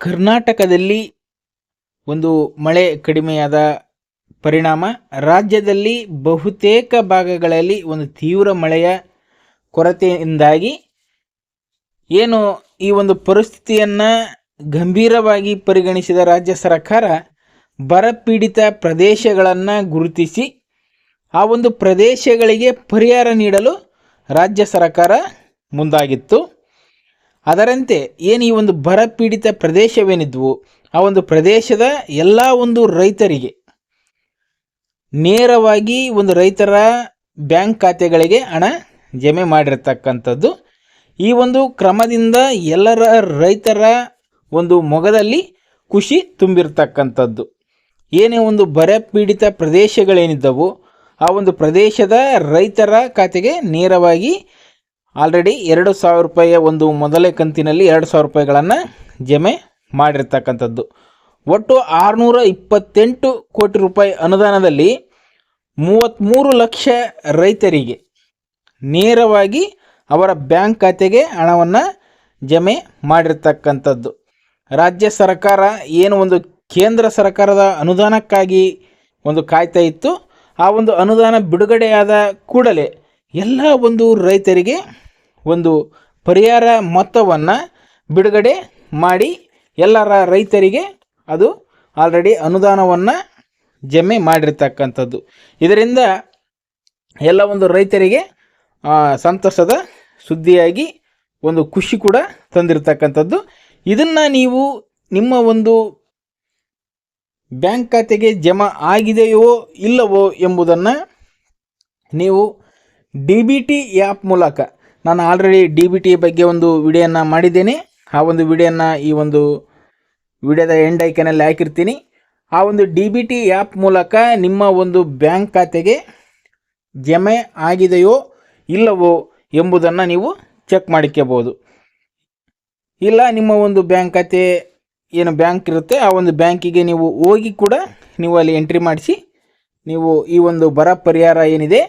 ಕರ್ನಾಟಕದಲ್ಲಿ ಒಂದು ಮಳೆ ಕಡಿಮೆಯಾದ ಪರಿಣಾಮ, ರಾಜ್ಯದಲ್ಲಿ ಬಹುತೇಕ ಭಾಗಗಳಲ್ಲಿ ಒಂದು ತೀವ್ರ ಮಳೆಯ ಕೊರತೆಯಿಂದಾಗಿ ಏನು ಈ ಒಂದು ಪರಿಸ್ಥಿತಿಯನ್ನು ಗಂಭೀರವಾಗಿ ಪರಿಗಣಿಸಿದ ರಾಜ್ಯ ಸರ್ಕಾರ ಬರಪೀಡಿತ ಪ್ರದೇಶಗಳನ್ನು ಗುರುತಿಸಿ, ಆ ಒಂದು ಪ್ರದೇಶಗಳಿಗೆ ಪರಿಹಾರ ನೀಡಲು ರಾಜ್ಯ ಸರ್ಕಾರ ಮುಂದಾಗಿತ್ತು. ಅದರಂತೆ ಏನು ಈ ಒಂದು ಬರಪೀಡಿತ ಪ್ರದೇಶವೇನಿದ್ವು, ಆ ಒಂದು ಪ್ರದೇಶದ ಎಲ್ಲ ಒಂದು ರೈತರಿಗೆ, ನೇರವಾಗಿ ಒಂದು ರೈತರ ಬ್ಯಾಂಕ್ ಖಾತೆಗಳಿಗೆ ಹಣ ಜಮೆ ಮಾಡಿರ್ತಕ್ಕಂಥದ್ದು, ಈ ಒಂದು ಕ್ರಮದಿಂದ ಎಲ್ಲರ ರೈತರ ಒಂದು ಮೊಗದಲ್ಲಿ ಖುಷಿ ತುಂಬಿರ್ತಕ್ಕಂಥದ್ದು. ಏನೇ ಒಂದು ಬರ ಪೀಡಿತ ಪ್ರದೇಶಗಳೇನಿದ್ದವು, ಆ ಒಂದು ಪ್ರದೇಶದ ರೈತರ ಖಾತೆಗೆ ನೇರವಾಗಿ ಆಲ್ರೆಡಿ ಎರಡು ಸಾವಿರ ರೂಪಾಯಿಯ ಒಂದು ಮೊದಲೇ ಕಂತಿನಲ್ಲಿ ಎರಡು ಸಾವಿರ ರೂಪಾಯಿಗಳನ್ನು ಜಮೆ ಮಾಡಿರ್ತಕ್ಕಂಥದ್ದು. ಒಟ್ಟು ಆರುನೂರ ಇಪ್ಪತ್ತೆಂಟು ಕೋಟಿ ರೂಪಾಯಿ ಅನುದಾನದಲ್ಲಿ ಮೂವತ್ತ್ಮೂರು ಲಕ್ಷ ರೈತರಿಗೆ ನೇರವಾಗಿ ಅವರ ಬ್ಯಾಂಕ್ ಖಾತೆಗೆ ಹಣವನ್ನು ಜಮೆ ಮಾಡಿರ್ತಕ್ಕಂಥದ್ದು. ರಾಜ್ಯ ಸರ್ಕಾರ ಏನು ಒಂದು ಕೇಂದ್ರ ಸರ್ಕಾರದ ಅನುದಾನಕ್ಕಾಗಿ ಒಂದು ಕಾಯ್ತಾ ಇತ್ತು, ಆ ಒಂದು ಅನುದಾನ ಬಿಡುಗಡೆಯಾದ ಕೂಡಲೇ ಎಲ್ಲ ಒಂದು ರೈತರಿಗೆ ಒಂದು ಪರಿಹಾರ ಮೊತ್ತವನ್ನು ಬಿಡುಗಡೆ ಮಾಡಿ ಎಲ್ಲರ ರೈತರಿಗೆ ಅದು ಆಲ್ರೆಡಿ ಅನುದಾನವನ್ನು ಜಮೆ ಮಾಡಿರ್ತಕ್ಕಂಥದ್ದು. ಇದರಿಂದ ಎಲ್ಲ ಒಂದು ರೈತರಿಗೆ ಸಂತಸದ ಸುದ್ದಿಯಾಗಿ ಒಂದು ಖುಷಿ ಕೂಡ ತಂದಿರತಕ್ಕಂಥದ್ದು. ಇದನ್ನು ನೀವು ನಿಮ್ಮ ಒಂದು ಬ್ಯಾಂಕ್ ಖಾತೆಗೆ ಜಮಾ ಆಗಿದೆಯೋ ಇಲ್ಲವೋ ಎಂಬುದನ್ನು ನೀವು ಡಿ ಬಿ ಟಿ ಆ್ಯಪ್ ಮೂಲಕ ನಾನು ಆಲ್ರೆಡಿ ಡಿ ಬಿ ಟಿ ಬಗ್ಗೆ ಒಂದು ವಿಡಿಯೋನ ಮಾಡಿದ್ದೇನೆ. ಆ ಒಂದು ವಿಡಿಯೋನ ಈ ಒಂದು ವಿಡಿಯೋದ ಎಂಡ್ ಐಕನಲ್ಲಿ ಹಾಕಿರ್ತೀನಿ. ಆ ಒಂದು ಡಿ ಬಿ ಟಿ ಆ್ಯಪ್ ಮೂಲಕ ನಿಮ್ಮ ಒಂದು ಬ್ಯಾಂಕ್ ಖಾತೆಗೆ ಜಮೆ ಆಗಿದೆಯೋ ಇಲ್ಲವೋ ಎಂಬುದನ್ನು ನೀವು ಚೆಕ್ ಮಾಡಿಕೋಬೋದು ಇಲ್ಲ, ನಿಮ್ಮ ಒಂದು ಬ್ಯಾಂಕ್ ಖಾತೆ ಏನು ಬ್ಯಾಂಕ್ ಇರುತ್ತೆ, ಆ ಒಂದು ಬ್ಯಾಂಕಿಗೆ ನೀವು ಹೋಗಿ ಕೂಡ ನೀವು ಅಲ್ಲಿ ಎಂಟ್ರಿ ಮಾಡಿಸಿ ನೀವು ಈ ಒಂದು ಬರ ಪರಿಹಾರ ಏನಿದೆ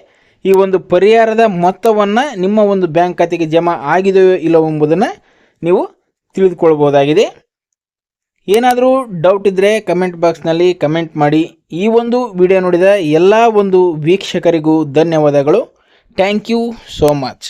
ಈ ಒಂದು ಪರಿಹಾರದ ಮೊತ್ತವನ್ನು ನಿಮ್ಮ ಒಂದು ಬ್ಯಾಂಕ್ ಖಾತೆಗೆ ಜಮಾ ಆಗಿದೆಯೋ ಇಲ್ಲವೋ ಎಂಬುದನ್ನು ನೀವು ತಿಳಿದುಕೊಳ್ಬೋದಾಗಿದೆ ಏನಾದರೂ ಡೌಟ್ ಇದ್ದರೆ ಕಮೆಂಟ್ ಬಾಕ್ಸ್ನಲ್ಲಿ ಕಮೆಂಟ್ ಮಾಡಿ. ಈ ಒಂದು ವಿಡಿಯೋ ನೋಡಿದ ಎಲ್ಲ ಒಂದು ವೀಕ್ಷಕರಿಗೂ ಧನ್ಯವಾದಗಳು. Thank you so much